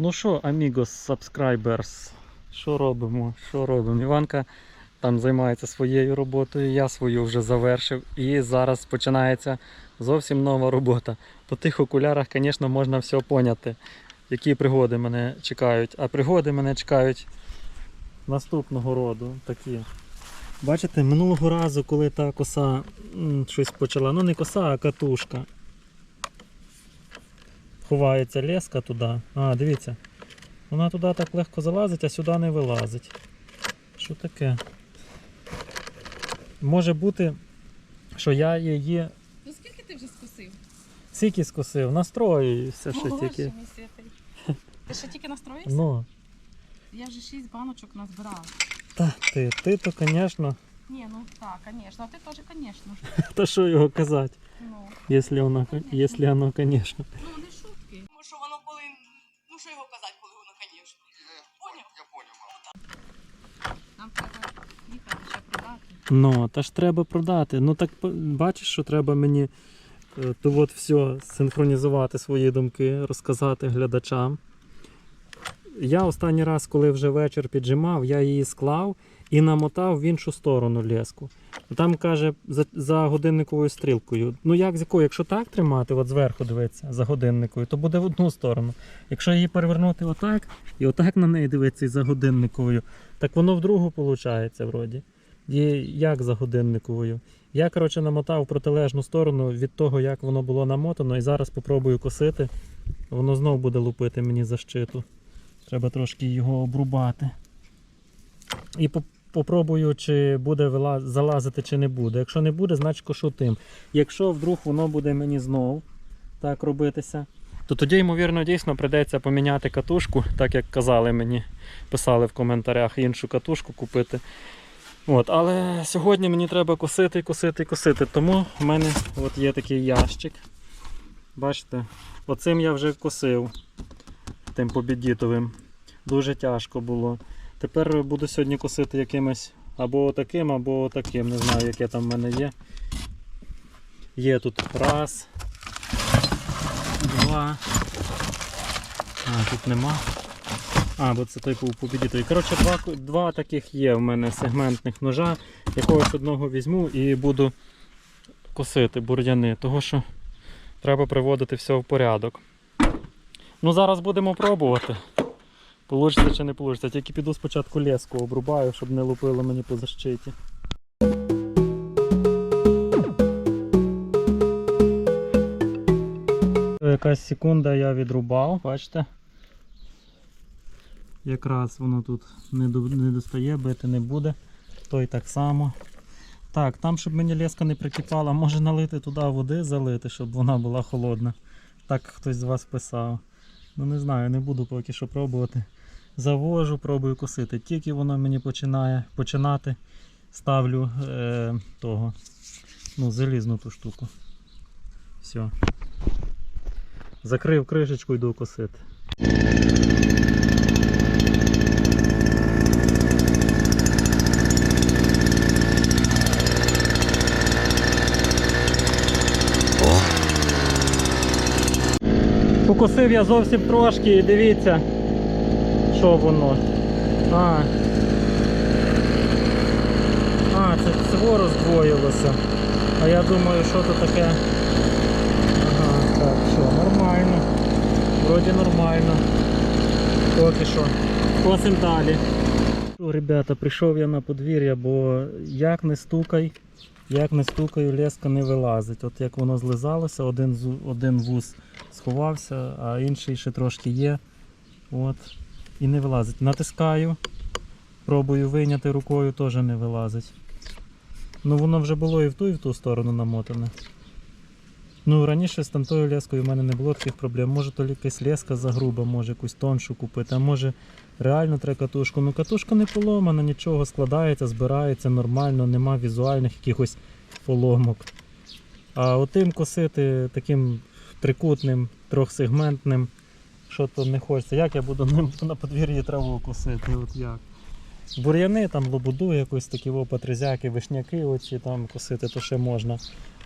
Ну що, amigos, subscribers, що робимо? Що робимо? Іванка там займається своєю роботою, я свою вже завершив. І зараз починається зовсім нова робота. По тих окулярах, звісно, можна все поняти, які пригоди мене чекають. А пригоди мене чекають наступного роду такі. Бачите, минулого разу, коли та коса щось почала, ну не коса, а катушка. Ховається леска туди. А, дивіться. Вона туди так легко залазить, а сюди не вилазить. Що таке? Може бути, що я її Ну скільки ти вже скусив? стільки скосив, настроююся ще Боже тільки. мій святий. Ти ще тільки настроївся? Ну, Я вже шість баночок назбирала. та ти, ти то, звісно, Ні, ну так, звісно. А ти теж, звісно. та що його казати, Ну, якщо воно, якщо воно, звісно. ну Ну що його казати, коли воно, звісно. Поняв? Я понял, мама. Нам треба їхати ще продати. Ну, та ж треба продати. Ну так бачиш, що треба мені е, то от все синхронізувати свої думки, розказати глядачам. Я останній раз, коли вже вечір піджимав, я її склав і намотав в іншу сторону леску. Там каже за, за годинниковою стрілкою. Ну як з якою? Якщо так тримати, от зверху дивитися за годинникою, то буде в одну сторону. Якщо її перевернути отак і отак на неї дивитися і за годинниковою, так воно в другу виходить вроді. І як за годинниковою. Я, коротше, намотав протилежну сторону від того, як воно було намотано, і зараз попробую косити. Воно знов буде лупити мені защиту. Треба трошки його обрубати. І по- попробую, чи буде залазити, чи не буде. Якщо не буде, значить кошу тим. Якщо вдруг воно буде мені знов так робитися, то тоді, ймовірно, дійсно прийдеться поміняти катушку, так як казали мені, писали в коментарях іншу катушку купити. От, але сьогодні мені треба косити, косити, косити. Тому в мене от є такий ящик. Бачите, оцим я вже косив тим побідітовим. Дуже тяжко було. Тепер буду сьогодні косити якимось або таким, або таким. Не знаю, яке там в мене є. Є тут раз, два. А, тут нема. А, бо це той був побідітовий. Коротше, два, два таких є в мене сегментних ножа. Якогось одного візьму і буду косити бур'яни, того що треба приводити все в порядок. Ну, зараз будемо пробувати. Получиться чи не получиться. Тільки піду спочатку леску обрубаю, щоб не лупило мені по защиті. Якась секунда я відрубав, бачите? Якраз воно тут не, достає, бити не буде. Той так само. Так, там, щоб мені леска не прикипала, може налити туди води, залити, щоб вона була холодна. Так хтось з вас писав. Ну не знаю, не буду поки що пробувати. Завожу, пробую косити. Тільки воно мені починає починати, ставлю е, того. Ну, залізну ту штуку. Все. Закрив кришечку, йду косити. Покосив я зовсім трошки і дивіться, що воно. А, а це цво роздвоїлося. А я думаю, що то таке. Ага, так, що, нормально. Вроді нормально. Поки що. Косим далі. Що, ребята, прийшов я на подвір'я, бо як не стукай, як не стукаю, леска не вилазить. От як воно злизалося, один, один вуз сховався, а інший ще трошки є. От. І не вилазить. Натискаю, пробую вийняти рукою, теж не вилазить. Ну воно вже було і в ту, і в ту сторону намотане. Ну, раніше з тамтою лескою в мене не було таких проблем. Може то якась леска загруба, може якусь тоншу купити, а може реально треба катушку. Ну катушка не поломана, нічого складається, збирається нормально, нема візуальних якихось поломок. А отим косити таким трикутним, трьохсегментним, що то не хочеться. Як я буду на подвір'ї траву косити? От як? Бур'яни, там лобуду, якось такі патризяки, вишняки оці там косити, то ще можна.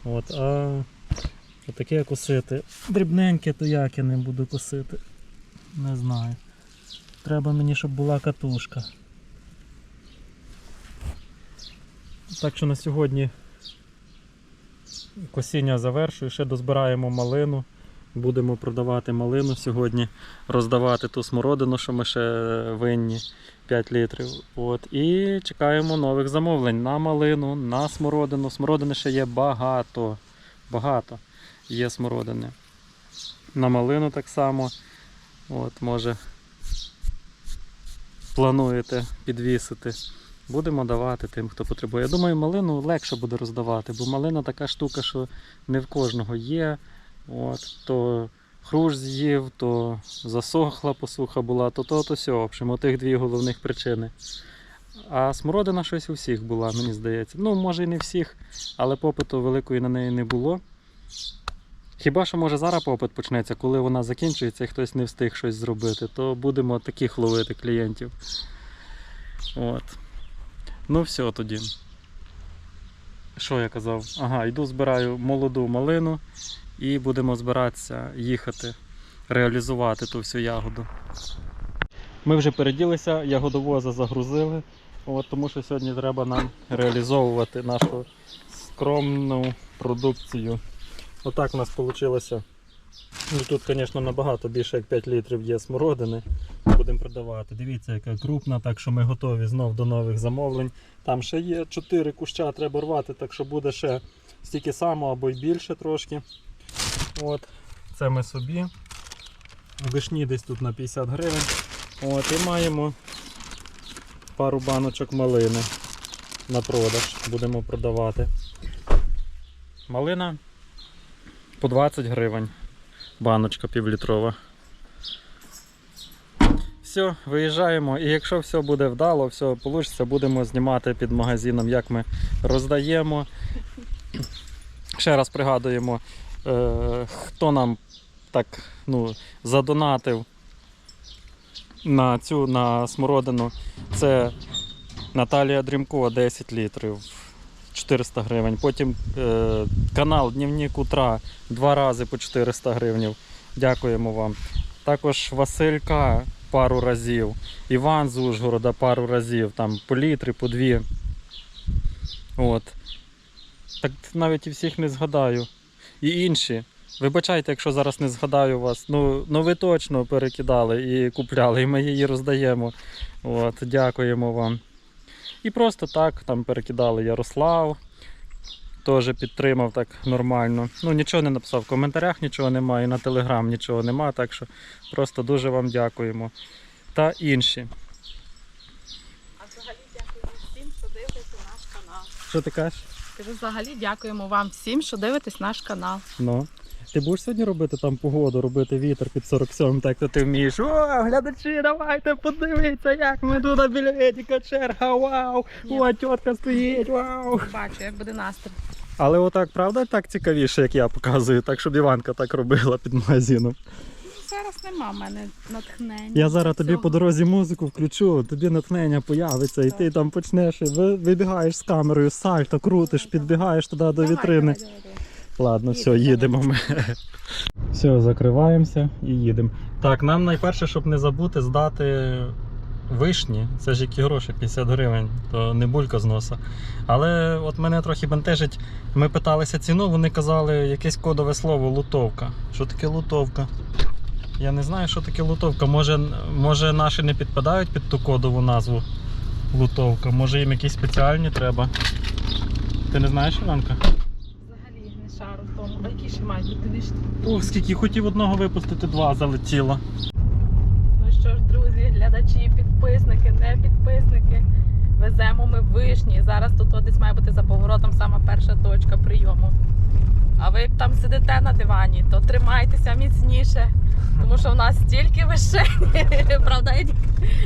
От, а Отаке косити. Дрібненьке, то як я не буду косити. Не знаю. Треба мені, щоб була катушка. Так що на сьогодні косіння завершую, ще дозбираємо малину. Будемо продавати малину сьогодні, роздавати ту смородину, що ми ще винні 5 літрів. От. І чекаємо нових замовлень на малину, на смородину. Смородини ще є багато. Багато є смородини. На малину так само. От, може плануєте підвісити. Будемо давати тим, хто потребує. Я думаю, малину легше буде роздавати, бо малина така штука, що не в кожного є. От, то хруш з'їв, то засохла посуха була, то то, то сьо. Общем, отих дві головних причини. А смородина щось у всіх була, мені здається. Ну, може і не всіх, але попиту великої на неї не було. Хіба що може зараз попит почнеться, коли вона закінчується і хтось не встиг щось зробити, то будемо таких ловити клієнтів. От. Ну все тоді. Що я казав? Ага, йду збираю молоду малину і будемо збиратися їхати, реалізувати ту всю ягоду. Ми вже переділися, ягодовоза загрузили, от, тому що сьогодні треба нам реалізовувати нашу скромну продукцію. Отак у нас вийшло. Ну, тут, звісно, набагато більше як 5 літрів є смородини. Будемо продавати. Дивіться, яка крупна, так що ми готові знов до нових замовлень. Там ще є 4 куща, треба рвати, так що буде ще стільки само або й більше трошки. От. Це ми собі. Вишні десь тут на 50 гривень. От, і маємо пару баночок малини на продаж. Будемо продавати. Малина по 20 гривень. Баночка півлітрова. Все, виїжджаємо. І якщо все буде вдало, все вийде, будемо знімати під магазином, як ми роздаємо. Ще раз пригадуємо, е, хто нам так ну, задонатив на цю на смородину. Це Наталія Дрімко 10 літрів. 400 гривень. Потім е, канал Днівник Утра два рази по 400 гривень. Дякуємо вам. Також Василька пару разів, Іван з Ужгорода пару разів, там по літрі, по дві. От. Так навіть і всіх не згадаю. І інші. Вибачайте, якщо зараз не згадаю вас. Ну, ну ви точно перекидали і купляли, і ми її роздаємо. От, дякуємо вам. І просто так там перекидали Ярослав. Теж підтримав так нормально. Ну, нічого не написав в коментарях, нічого немає, і на телеграм нічого немає, так що просто дуже вам дякуємо. Та інші. А взагалі дякуємо всім, що дивитесь наш канал. Що ти кажеш? Кажу, взагалі дякуємо вам всім, що дивитесь наш канал. Ну. Ти будеш сьогодні робити там погоду, робити вітер під 47, так то ти вмієш. О, глядачі, давайте подивіться, як ми тут біля Едіка черга, вау! Ні. О, тітка стоїть, вау! Бачу, як буде настрій. Але отак, правда, так цікавіше, як я показую, так щоб Іванка так робила під магазином. Зараз нема в мене натхнення. Я зараз тобі по дорозі музику включу, тобі натхнення появиться, і ти там почнеш, і вибігаєш з камерою, сальто, крутиш, підбігаєш туди до вітрини. давай, давай, давай. Ладно, все, Їдемо. ми. Все, закриваємося і їдемо. Так, нам найперше, щоб не забути, здати вишні. Це ж які гроші, 50 гривень, то не булька з носа. Але от мене трохи бентежить. Ми питалися ціну, вони казали якесь кодове слово лутовка. Що таке лутовка? Я не знаю, що таке лутовка. Може, може наші не підпадають під ту кодову назву лутовка. Може їм якісь спеціальні треба. Ти не знаєш, Іванка? Взагалі не шару в тому. А які ще мають бути вишні? Ох, скільки хотів одного випустити, два залетіло. Ну що ж, друзі, глядачі, підписники, не підписники. Веземо ми вишні. Зараз тут десь має бути за поворотом сама перша точка прийому. А ви як там сидите на дивані, то тримайтеся міцніше, тому що в нас стільки вишень. Правда,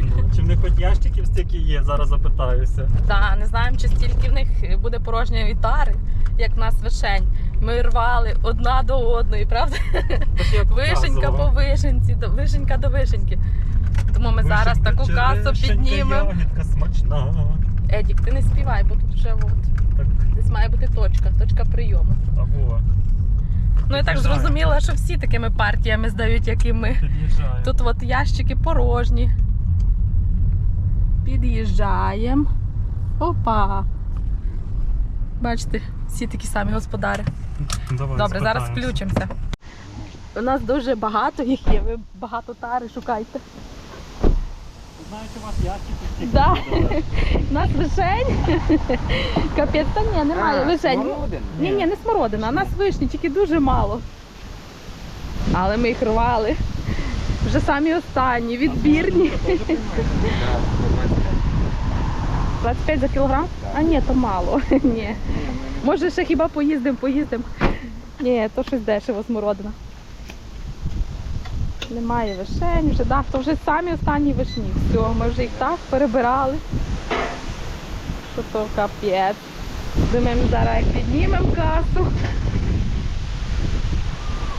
Ну, Чи в них хоч ящиків стільки є, зараз запитаюся. Та не знаємо, чи стільки в них буде порожньої тари, як в нас вишень. Ми рвали одна до одної, правда? Вишенька по вишенці, до- вишенька до вишеньки. Тому ми зараз таку касу піднімемо. Смачна. Едік, ти не співай, бо тут вже от, Так, десь має бути точка, точка прийому. або. Ну я так зрозуміла, що всі такими партіями здають, як і ми. Під'їжджає. Тут от ящики порожні. Під'їжджаємо. Опа. Бачите, всі такі самі господари. Давай, Добре, зараз включимося. У нас дуже багато їх є, ви багато тари шукайте. Знаєте, у вас ящики Да. У нас вишень. Капець, та ні, немає вишень. Ні, ні, не смородина, у нас вишні, тільки дуже мало. Але ми їх рвали. Вже самі останні, відбірні. 25 за кілограм? А ні, то мало. Ні. Може ще хіба поїздимо, поїздимо. Ні, то щось дешево смородина. Немає вишень, вже да, то вже самі останні вишні. Все, ми вже їх так перебирали. Що то капець. Думаємо, зараз як піднімемо касу.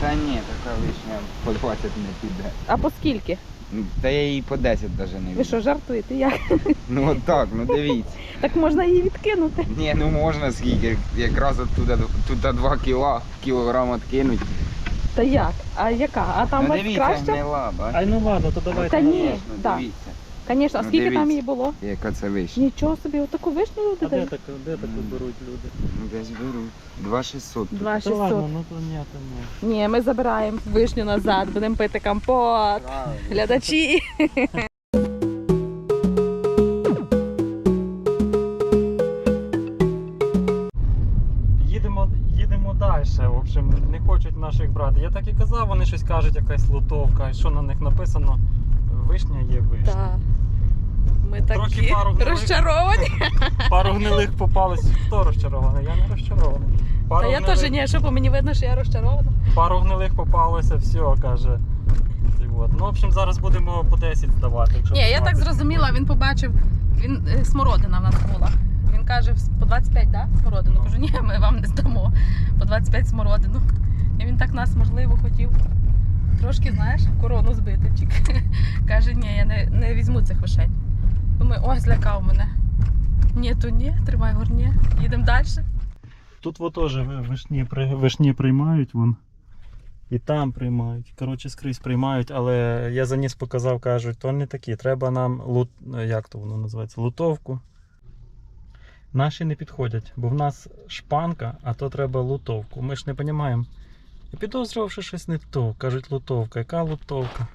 Та ні, така вишня по 20 не піде. А по скільки? Ну, Та я її по 10 навіть не Ви візьму. що, жартуєте? Як? Ну от так, ну дивіться. Так можна її відкинути. Ні, ну можна скільки. Якраз оттуда тут 2 кіла, кілограм откинуть. Та як? А яка? А там ну дивіться, краще? гнила, бачите? Ай, ну ладно, то давайте. Та ні, так. дивіться, Звісно, а Ну, скільки там дивіться. її було? яка це вишня. Нічого собі, отаку вишню люди А де дають. так, де таку беруть люди? Ну десь беруть. 2600. Два Та ладно, ну то ні, то ні. Ні, ми забираємо вишню назад, будемо пити компот. Правильно. Глядачі. Їдемо, їдемо далі. В общем, не хочуть наших брати. Я так і казав, вони щось кажуть, якась лутовка. І що на них написано? Вишня є вишня. Так. Ми Трохи такі пару гнилих. розчаровані. Пару гнилих попалось. Хто розчарований? Я не розчарований. Пару Та я гнилих- теж ні, що по мені видно, що я розчарована. Пару гнилих попалося, все, каже. І от. Ну, в общем, зараз будемо по 10 здавати. якщо Ні, я так 20. зрозуміла, він побачив, він е, смородина в нас була. Він каже, по 25, да? Смородину. Ну. Кажу, ні, ми вам не здамо. По 25 смородину. І він так нас, можливо, хотів трошки, знаєш, корону збити. Чик. Каже, ні, я не, не візьму цих вишень. Думаю, ой, злякав мене. Ні, то ні, тримай горні. Їдемо далі. Тут вот теж вишні, вишні приймають вон. І там приймають. Коротше, скрізь приймають, але я заніс показав, кажуть, то не такі. Треба нам лут... як то воно називається? Лутовку. Наші не підходять, бо в нас шпанка, а то треба лутовку. Ми ж не розуміємо. Я підозрював, що щось не то. Кажуть, лутовка. Яка лутовка?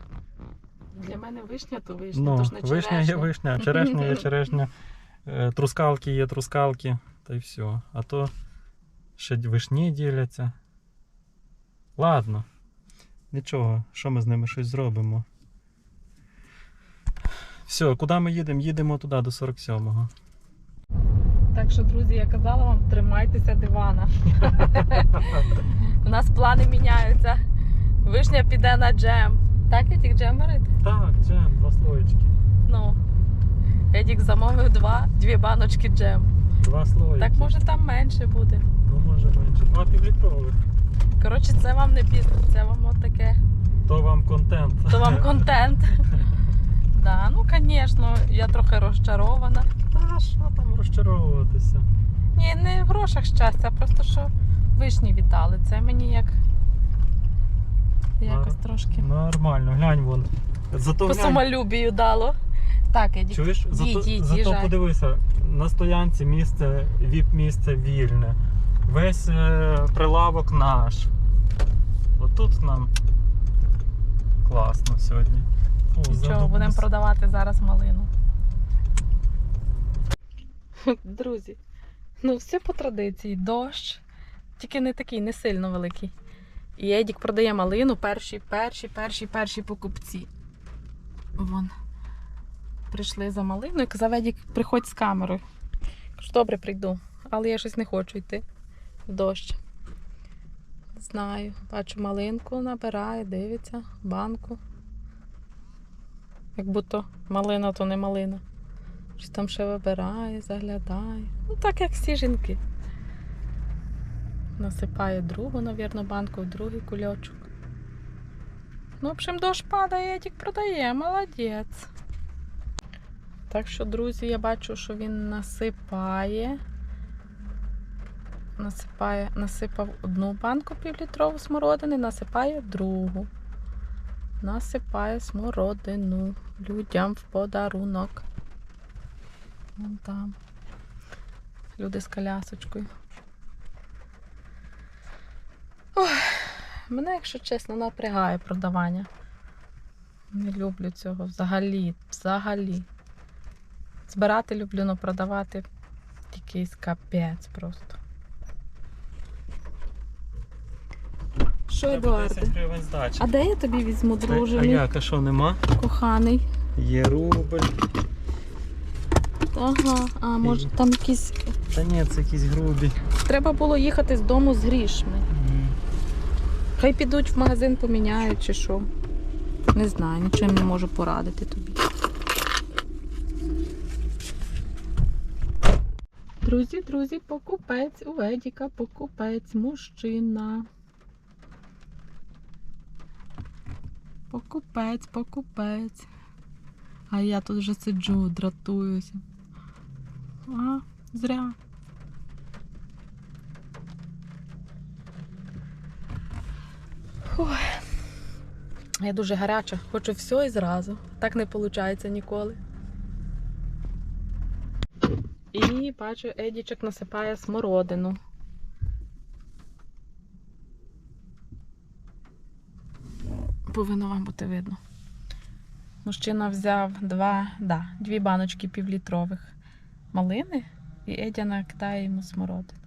Для мене вишня, то вишня, Ну, то ж не вишня є черешня. вишня, черешня є черешня, е, трускалки є трускалки, та й все. А то ще вишні діляться. Ладно. Нічого, що ми з ними щось зробимо. Все, куди ми їдемо? Їдемо туди до 47-го. Так що, друзі, я казала вам, тримайтеся дивана. У нас плани міняються. Вишня піде на джем. Так, Едік, джем варити? Так, джем, два слоєчки. Ну. Едік замовив два, дві баночки джем. Два слоїки. Так може там менше буде. Ну, може менше. Два півлітрових. Коротше, це вам не бізнес, це вам от таке. То вам контент. То вам контент. Да, ну звісно, я трохи розчарована. Та що там розчаровуватися? Ні, не в грошах щастя, а просто що вишні вітали. Це мені як якось трошки. Нормально, глянь вон. Зато По глянь, самолюбію дало. Так, Едік. Чуєш? Зато, зато подивися, на стоянці місце, віп-місце вільне. Весь е, прилавок наш. Отут нам класно сьогодні. Нічого, будемо продавати зараз малину. Друзі, ну все по традиції. Дощ, тільки не такий, не сильно великий. І Едік продає малину, перші, перші, перші, перші покупці. Вон. Прийшли за малиною. Казав Едік, приходь з камерою. Кажу, добре, прийду. Але я щось не хочу йти в дощ. Знаю, бачу малинку набирає, дивиться, банку. Як будто малина, то не малина. Щось там ще вибирає, заглядає. Ну так як всі жінки. Насипає другу, навірно, банку в другий кульочок. Ну, в общем, дощ падає, Едік продає, молодець. Так що, друзі, я бачу, що він насипає. насипає, насипав одну банку півлітрову смородини, насипає другу. Насипає смородину людям в подарунок. Вон там. Люди з колясочкою. Ой, мене, якщо чесно, напрягає продавання. Не люблю цього взагалі. Взагалі. Збирати люблю, але продавати якийсь капець просто. Що, Едуарде? гривень здачі. А де я тобі візьму, друже? А мій як, а що нема? коханий? Є рубль. Ага, а може там якісь. Та ні, це якісь грубі. Треба було їхати з дому з грішми. Хай підуть в магазин, поміняють чи що. Не знаю, нічим не можу порадити тобі. Друзі, друзі, покупець у Едіка, покупець, мужчина. Покупець, покупець. А я тут вже сиджу, дратуюся. А, зря. Ой. Я дуже гаряча, хочу все і зразу. Так не виходить ніколи. І бачу, Едічок насипає смородину. Повинно вам бути видно. Мужчина взяв два, да, дві баночки півлітрових малини, і Едя накидає йому смородину.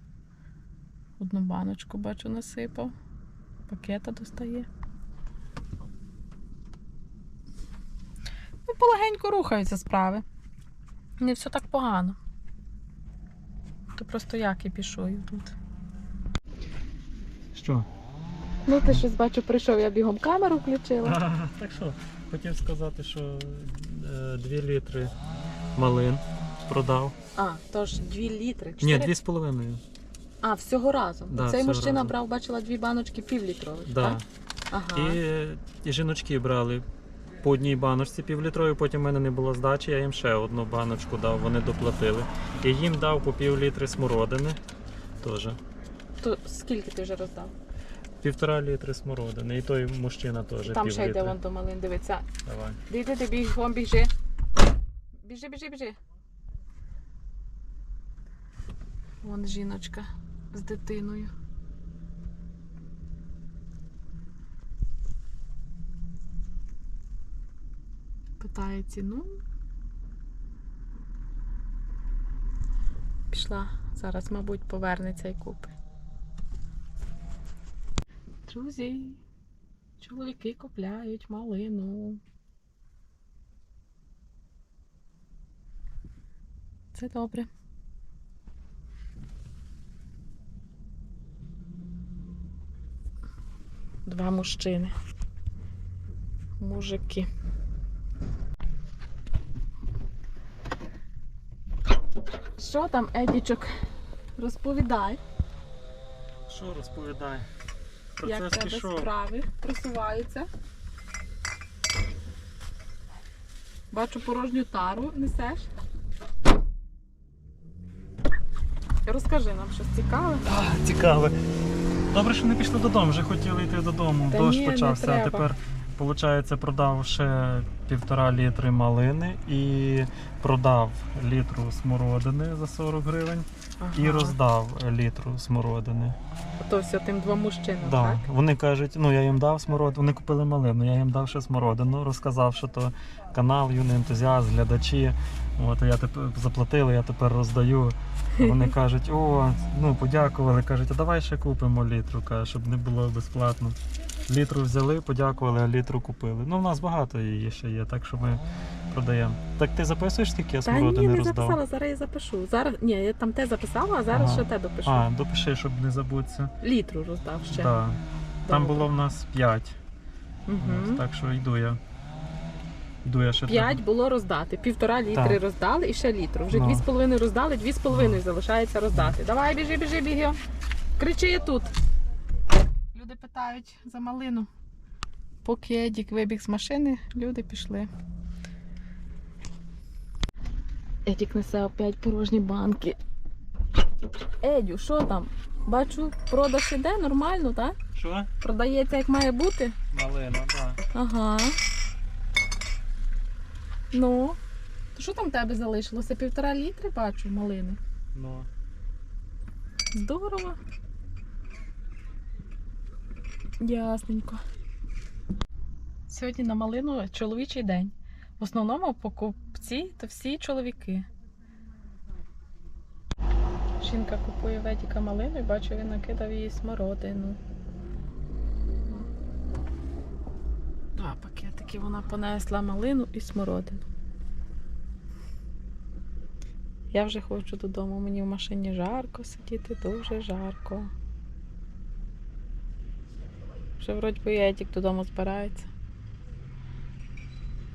Одну баночку, бачу, насипав пакета достає. Ну, полегенько рухаються справи. Не все так погано. То просто я кипішую тут. Що? Ну, ти щось бачу, прийшов, я бігом камеру включила. А, так що, хотів сказати, що 2 літри малин продав. А, тож 2 літри. Ні, чотири- 2,5. А, всього разом. Да, Цей всього мужчина разом. брав, бачила, дві баночки півлітрових. Да. Так? Ага. І, і жіночки брали по одній баночці півлітровій, потім в мене не було здачі, я їм ще одну баночку дав, вони доплатили. І їм дав по пів літри смородини. Теж. То скільки ти вже роздав? Півтора літри смородини. І той мужчина теж Там ще йде вон до малин, дивиться. Давай. Де йди, ти бігом біжи. Біжи, біжи, біжи. Вон жіночка з дитиною. Питає ціну. Пішла. Зараз, мабуть, повернеться і купить. Друзі, чоловіки купляють малину. Це добре. Два мужчини. Мужики. Що там, Едічок? Розповідай, Що розповідай? Як Процес тебе пішов. справи просуваються. Бачу порожню тару несеш. Розкажи нам щось цікаве. Цікаве. Добре, що не пішли додому, вже хотіли йти додому. Та Дощ ні, не почався, а треба. тепер, виходить, продав ще півтора літри малини і продав літру смородини за 40 гривень і роздав літру смородини. То все тим двом мужчинам, Да. так? Вони кажуть, ну я їм дав смородину, вони купили малину, я їм дав ще смородину, розказав, що то канал, юний ентузіаст, глядачі. От, я тепер заплатили, я тепер роздаю. Вони кажуть, о, ну подякували. Кажуть, а давай ще купимо літру, каже, щоб не було безплатно. Літру взяли, подякували, а літру купили. Ну, в нас багато її ще є, так що ми продаємо. Так ти записуєш, скільки я Та ні, смородини не роздав? записала, зараз я запишу. Зараз ні, я там те записала, а зараз Ага. ще те допишу. А, допиши, щоб не забутися. Літру роздав ще. Да. Там Добре. було в нас 5. Угу. Так що йду я. Йду я ще П'ять було роздати. Півтора літри Так. роздали і ще літру. Вже Ну. дві з половиною роздали, дві з половиною залишається роздати. Давай, біжи, біжи, біги. Кричи я тут. Люди питають за малину. Поки Едік вибіг з машини, люди пішли. Едік несе опять порожні банки. Едю, що там? Бачу, продаж іде нормально, так? Що? Продається як має бути. Малина, так. Ага. Ну. То що там в тебе залишилося? Півтора літри бачу малини. Ну. Здорово. Ясненько. Сьогодні на малину чоловічий день. В основному покупці то всі чоловіки. Жінка купує Ведіка малину і бачу, він накидав її смородину. Два пакетики вона понесла малину і смородину. Я вже хочу додому, мені в машині жарко сидіти, дуже жарко. Вже вроді би Едік додому збирається.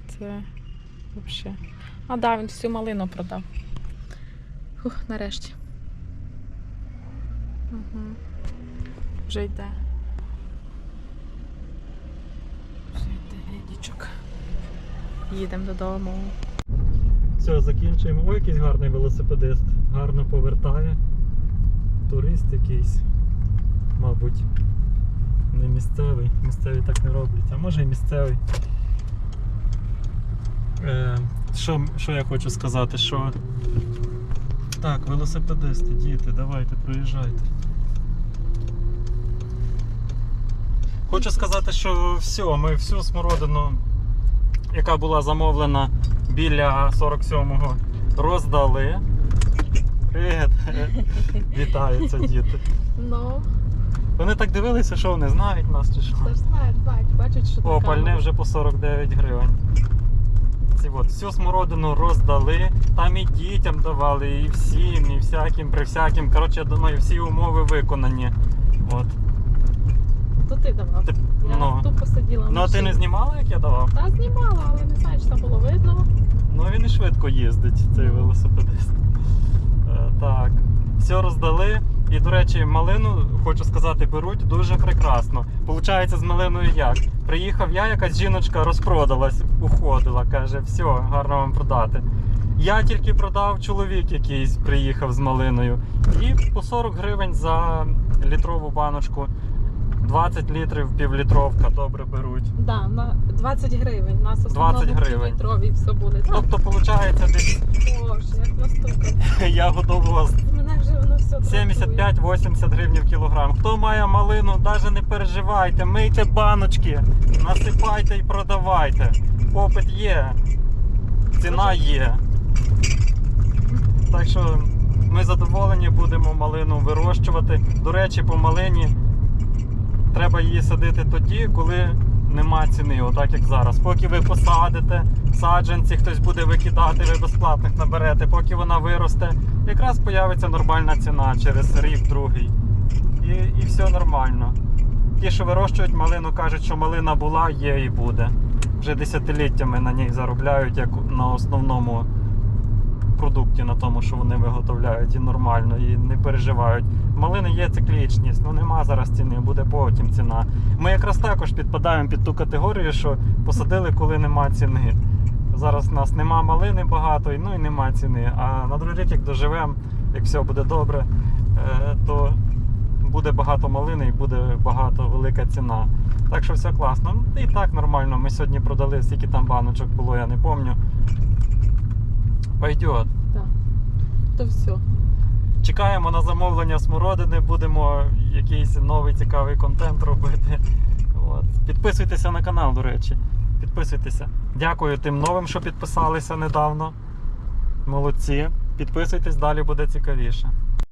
Це взагалі. А да, він всю малину продав. Фух, нарешті. Угу. Вже йде. Вже йде Едічок. Їдемо додому. Все, закінчуємо. Ой, якийсь гарний велосипедист. Гарно повертає. Турист якийсь. Мабуть. Не місцевий. Місцеві так не роблять. А може і місцевий. Е, що, що я хочу сказати? Що. Так, велосипедисти, діти, давайте, проїжджайте. Хочу сказати, що все, ми всю смородину, яка була замовлена біля 47-го, роздали. Привіт! Вітаються діти. Ну, Вони так дивилися, що вони знають нас чи що. це ж знають, знають, бачать, що О, така пальне вже по 49 гривень. Ці от, всю смородину роздали, там і дітям давали, і всім, і всяким, при всяким. Коротше, я думаю, всі умови виконані. От. То ти давав. Ти- Я ну. тупо сиділа. в Ну а ти не знімала, як я давав? Та знімала, але не знаю, чи там було видно. Ну він і швидко їздить, цей велосипедист. Е, Так, все роздали. І, до речі, малину, хочу сказати, беруть дуже прекрасно. Получається з малиною як? Приїхав я, якась жіночка розпродалась, уходила, каже, все, гарно вам продати. Я тільки продав чоловік якийсь приїхав з малиною. І по 40 гривень за літрову баночку. 20 літрів півлітровка добре беруть. Да, на 20 гривень. У нас 20 гривень. літрові все буде. Тобто, виходить, десь Боже, як наступить. ягодовоз Мене вже. 75-80 гривень кілограм. Хто має малину, навіть не переживайте, мийте баночки, насипайте і продавайте. Попит є, ціна є. Так що ми задоволені будемо малину вирощувати. До речі, по малині треба її садити тоді, коли нема ціни, отак як зараз. Поки ви посадите, саджанці хтось буде викидати, ви безплатних наберете, поки вона виросте, якраз появиться нормальна ціна через рік-другий. І, і все нормально. Ті, що вирощують малину, кажуть, що малина була, є і буде. Вже десятиліттями на ній заробляють, як на основному продукті, на тому, що вони виготовляють, і нормально, і не переживають. Малини є циклічність, ну нема зараз ціни, буде потім ціна. Ми якраз також підпадаємо під ту категорію, що посадили, коли нема ціни. Зараз у нас нема малини багато, ну і нема ціни. А на другий рік, як доживемо, як все буде добре, е, то буде багато малини і буде багато велика ціна. Так що все класно. І так нормально. Ми сьогодні продали, скільки там баночок було, я не пам'ятаю. Пойдет. То все. Чекаємо на замовлення смородини, будемо якийсь новий цікавий контент робити. От. Підписуйтеся на канал, до речі. Підписуйтеся. Дякую тим новим, що підписалися недавно. Молодці. Підписуйтесь, далі буде цікавіше.